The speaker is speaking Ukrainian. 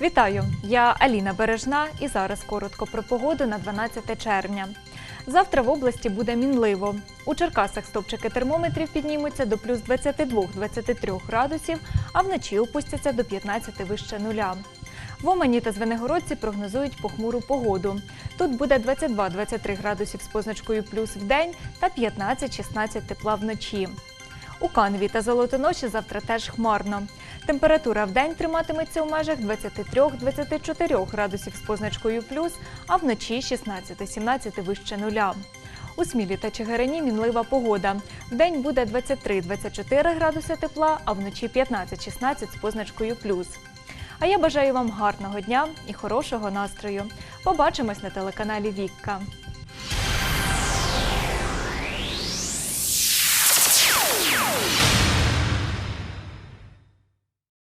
Вітаю! Я Аліна Бережна і зараз коротко про погоду на 12 червня. Завтра в області буде мінливо. У Черкасах стопчики термометрів піднімуться до плюс 22-23 градусів, а вночі опустяться до 15 вище нуля. В Омані та Звенигородці прогнозують похмуру погоду. Тут буде 22-23 градусів з позначкою плюс в день та 15-16 тепла вночі. У Каневі та Золотоноші завтра теж хмарно. Температура в день триматиметься у межах 23-24 градусів з позначкою плюс, а вночі 16-17 вище нуля. У Смілі та Чигирині мінлива погода. Вдень буде 23-24 градуси тепла, а вночі 15-16 з позначкою плюс. А я бажаю вам гарного дня і хорошого настрою. Побачимось на телеканалі Вікка.